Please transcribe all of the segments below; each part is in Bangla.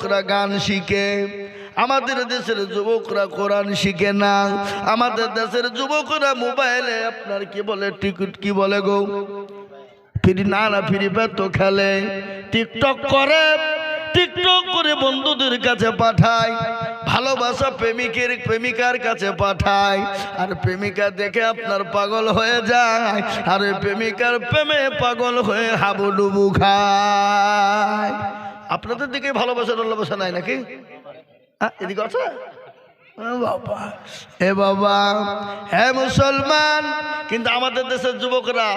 যুবকরা গান শিখে, আমাদের দেশের যুবকরা কোরআন শিখে না, আমাদের দেশের যুবকরা মোবাইলে আপনার কি বলে, টিকিট কি বলে গো? ফ্রি না না ফ্রি তো খেলে, টিকটক করে টিকটক করে বন্ধুদের কাছে পাঠায়, ভালোবাসা প্রেমিকের, প্রেমিকার কাছে পাঠায়, আর প্রেমিকা দেখে আপনার পাগল হয়ে যায়, আর প্রেমিকার প্রেমে পাগল হয়ে হাবুডুবু খায়। আপনাদের দিকে ভালোবাসা ভালোবাসা নাই নাকি? এদিকে আছে? বাবা, এ বাবা হ্যাঁ মুসলমান, কিন্তু আমাদের দেশের যুবকরা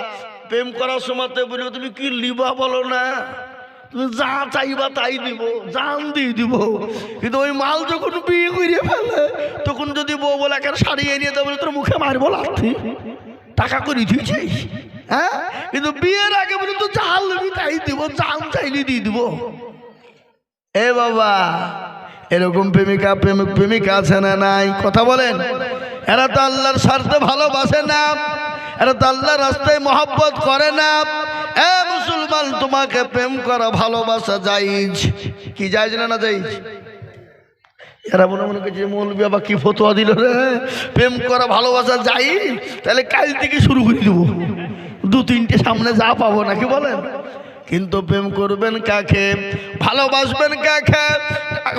প্রেম করার সময় তো বলবে, তুমি কি লিবা বলো না? তুমি যা চাইবা তাই দিব, জান দিয়ে দিব। কিন্তু ওই মাল যখন বিয়ে করে ফেলে, তখন যদি বউ বলে, একের শাড়ি এনে দেবো তোর মুখে মারবো লাথি টাকা করে দিয়েছিস হ্যাঁ? কিন্তু বিয়ের আগে বলে তো জাল নিবি তাই দিব, জান চাইলে দিয়ে দিব। এ বাবা, এরকম প্রেমিকা, প্রেমিক, প্রেমিকা আছে না নাই? কথা বলেন। এরা তো আল্লাহর স্বার্থে ভালোবাসে না। এরা তো আল্লাহর রাস্তায় মহব্বত করে না। এ মুসলমান, তোমাকে প্রেম করা ভালোবাসা যাইজ কি যাইজ না না যাইজ এরা মনে মনে করছে, মৌলবী বাবা, কি ফতোয়া দিল রে? প্রেম করা ভালোবাসা যাই তাহলে কাল থেকে শুরু করে দেবো। দু তিনটে সামনে যা পাবো, নাকি বলেন? কিন্তু প্রেম করবেন কাকে? ভালোবাসবেন কাকে?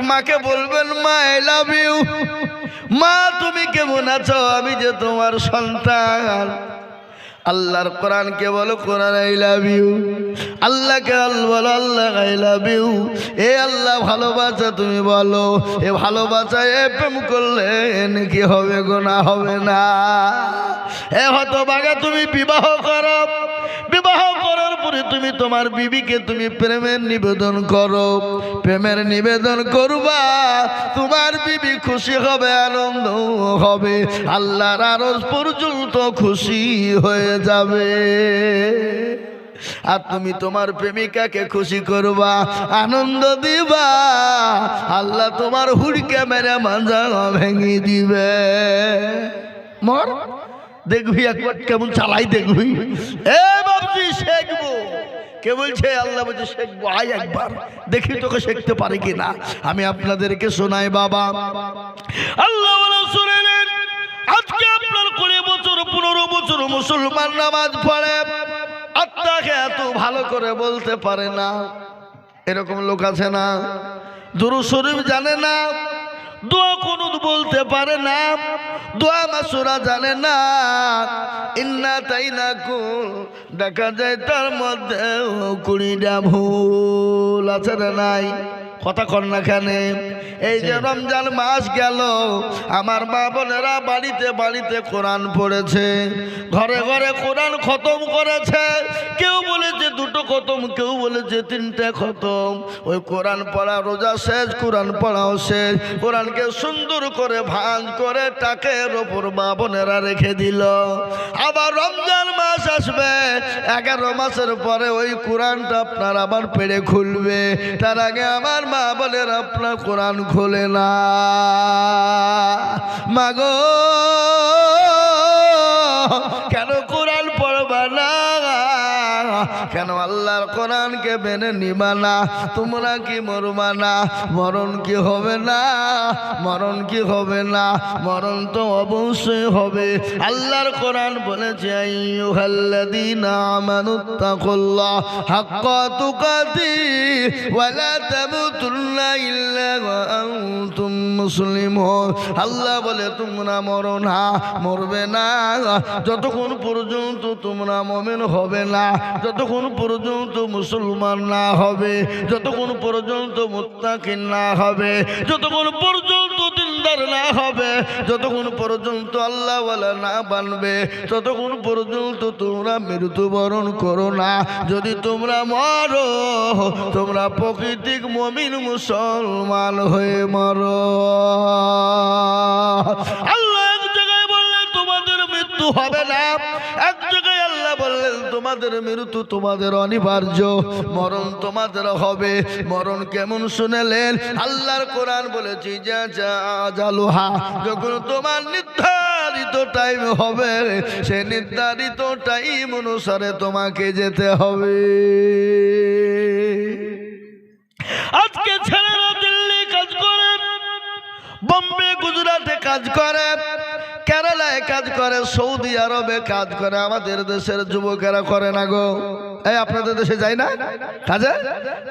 মাকে বলবেন, মা আই লাভ ইউ মা, তুমি কেমন আছো? আমি যে তোমার সন্তান। আল্লাহর কোরআনকে বলো, কোরআন আই লাভ ইউ আল্লাহকে আল- বলো, আল্লাহ আই লাভ ইউ এ আল্লাহ, ভালোবাসা তুমি বলো। এ ভালোবাসা, এ প্রেম করলে নাকি হবে গোনা হবে না? এ হতো বাগা তুমি বিবাহ করো। বিবাহ করার পরে তুমি তোমার বিবিকে তুমি প্রেমের নিবেদন করো। প্রেমের নিবেদন করবা, তোমার বিবি খুশি হবে, আনন্দ হবে, আল্লাহর আরজ পর্যন্ত খুশি হয়ে যাবে। আর তুমি তোমার প্রেমিকাকে খুশি করবা, আনন্দ দিবা, আল্লাহ তোমার হুড়কে মেরে মাজা ভেঙে দিবে। মর। দেখবি একবার কেমন চালাই দেখবি। এ বাবজি শেখবো। কে বলছে, আল্লাহ বলছে, শেখবো। আয় একবার, দেখি তোকে শিখতে পারে কিনা। আমি আপনাদেরকে শোনাই, বাবা। আল্লাহ শুনেলেন আজকে আপনার কুড়ি বছর, পনেরো বছর মুসলমান নামাজ পড়ে। আত্মাকে এত ভালো করে বলতে পারে না। এরকম লোক আছে না? দুরু শরীফ জানে না? দোয়া কোন বলতে পারে না। দোয়া মাসুরা জানে না। ইন্না তাই না কু দেখা যায় তার মধ্যে কুড়িটা ভুল আছে না নাই? কথা কর না খানে এই যে রমজান মাস গেল আমার মা বোনেরা বাড়িতে বাড়িতে কোরআন পড়েছে ঘরে ঘরে কোরআন খতম করেছে। কেউ বলেছে দুটো খতম কেউ বলেছে তিনটে খতম। ওই কোরআন পড়া রোজা শেষ কোরআন পড়াও শেষ। কোরআনকে সুন্দর করে ভাঁজ করে টাকের ওপর মা বোনেরা রেখে দিল। আবার রমজান মাস আসবে এগারো মাসের পরে ওই কোরআনটা আপনার আবার পেড়ে খুলবে। তার আগে আমার মা বলেন আপনার কোরআন খোলে না। মাগো মেনে নিবা না তোমরা কি মরবা না মরণ কি হবে না? মরণ কি হবে না? মরণ তো অবশ্যই হবে। আল্লাহর কোরআন বলেছে আল্লাহ বলে, তোমরা মরো মরবে না। যতক্ষণ পর্যন্ত তোমরা মমিন হবে না, যতক্ষণ পর্যন্ত মুসলমান না হবে, যতক্ষণ পর্যন্ত মুত্তাকিন না হবে, যতক্ষণ পর্যন্ত দিনদার না হবে, যতক্ষণ পর্যন্ত আল্লাহওয়ালা না বানবে ততক্ষণ পর্যন্ত তোমরা মৃত্যুবরণ করো না। যদি তোমরা মরো, তোমরা প্রকৃতিক মমিন মুসলমান হয়ে মরো। আল্লাহ এক জায়গায় বললেন, তোমাদের মৃত্যু হবে না। তোমাদের মৃত্যু তোমাদের অনিবার্য। মরণ তোমাদের হবে। মরণ কেমন শুনেলেন? আল্লাহর কোরআন বলেছি যখন তোমার নির্ধারিত টাইম হবে, সে নির্ধারিত টাইম অনুসারে তোমাকে যেতে হবে। আজকে ছেলেরা দিল্লি কাজ করে, বম্বে, গুজরাটে কাজ করে। কেরালায় কাজ করে, সৌদি আরবে কাজ করে, আমাদের দেশের যুবকেরা করে না গো। এই, আপনাদের দেশে যায় না? কাজে?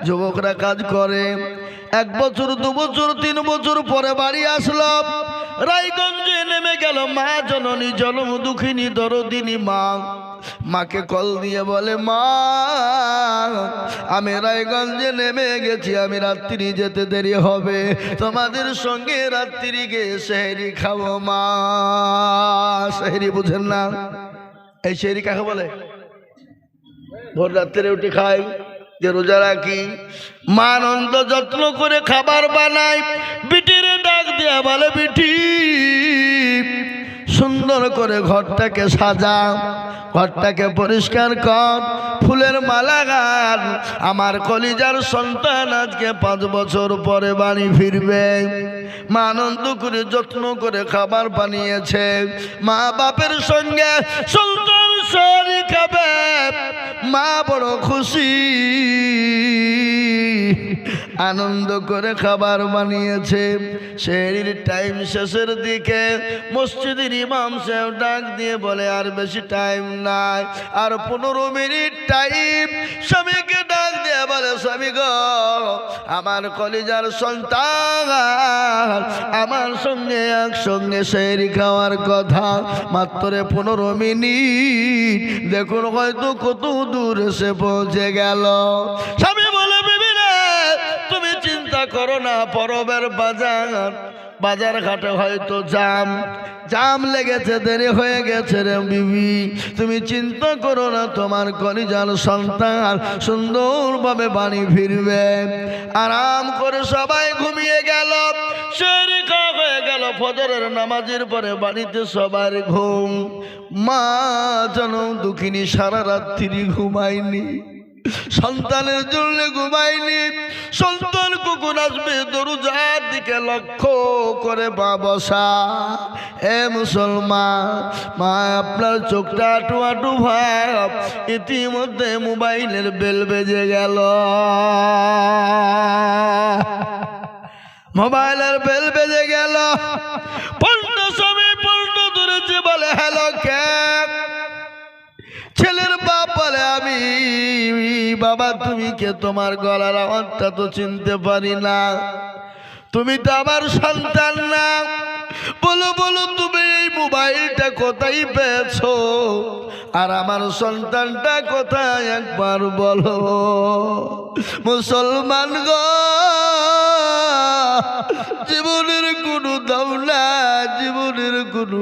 যুবকরা কাজ করে। এক বছর, দু বছর, তিন বছর পরে বাড়ি আসলো। রায়গঞ্জে নেমে গেল মা জননী, জনম দুঃখিনী, দরদিনী মা। মাকে কল দিয়ে বলে, মা, আমি রায়গঞ্জে নেমে গেছি, আমি রাত্রি যেতে দেরি হবে। তোমাদের সঙ্গে রাত্রি গিয়ে সেহেরি খাব, মা। সেহেরি বুঝেন না। এই সেহেরি কাকে বলে? ভোর রাত্রে উঠে খাই, যে রোজা রাখি। মা আনন্দ যত্ন করে খাবার বানাই। বিটির ডাক দিয়া বলে, বিটি, সুন্দর করে ঘরটাকে সাজা। ঘরটাকে পরিষ্কার কর, ফুলের মালা গান। আমার কলিজার সন্তান আজকে পাঁচ বছর পরে বাড়ি ফিরবে। মা আনন্দ করে, যত্ন করে খাবার বানিয়েছে। মা বাপের সঙ্গে সন্তান সরি খাবে। মা বড় খুশি। আনন্দ করে খাবার বানিয়েছে। শরীর টাইম শেষের দিকে মসজিদের ইমাম সাহেব ডাক দিয়ে বলে, আর বেশি টাইম নাই, আর পনেরো মিনিট টাইম স্বামীকে ডাক দিয়ে বলে, স্বামী গো, আমার কলিজার সন্তান, আমার সঙ্গে একসঙ্গে শেরি খাওয়ার কথা, মাত্র পনেরো মিনিট। দেখুন হয়তো কত দূর এসে পৌঁছে গেল। স্বামী করো না পরবের বাজার। বাজার ঘাটে হয়তো জাম। জাম লেগেছে, দেরি হয়ে গেছে রে বিবি। তুমি চিন্তা করো না, তোমার কলিজার সন্তান সুন্দরভাবে বাড়ি ফিরবে। আরাম করে সবাই ঘুমিয়ে গেল। শরীর হয়ে গেল ফজরের নামাজের পরে বাড়িতে সবার ঘুম। মা যেন দুঃখিনী সারা রাত্রি ঘুমায়নি। সন্তানের জন্য ঘুমায়নি সন্তান কুকুর আসবে, দরুজার দিকে লক্ষ্য করে বাবসা এ মুসলমান, মা, আপনার চোখটা আটু আটু ভাব। ইতিমধ্যে মোবাইলের বেল বেজে গেল। মোবাইলের বেল বেজে গেল। পল্ট স্বামী পল্ট ধরেছে, বলে, হ্যালো, কে? বাবা, তুমি কে তোমার গলার আওয়াজটা তো চিনতে পারি না? তুমি তো আমার সন্তান না। বলো বলো, তুমি এই মোবাইলটা কোথায় পেয়েছ? আর আমার সন্তানটা কোথায় একবার বলো? মুসলমান গো, জীবনের কোনো দাম না, জীবনের কোনো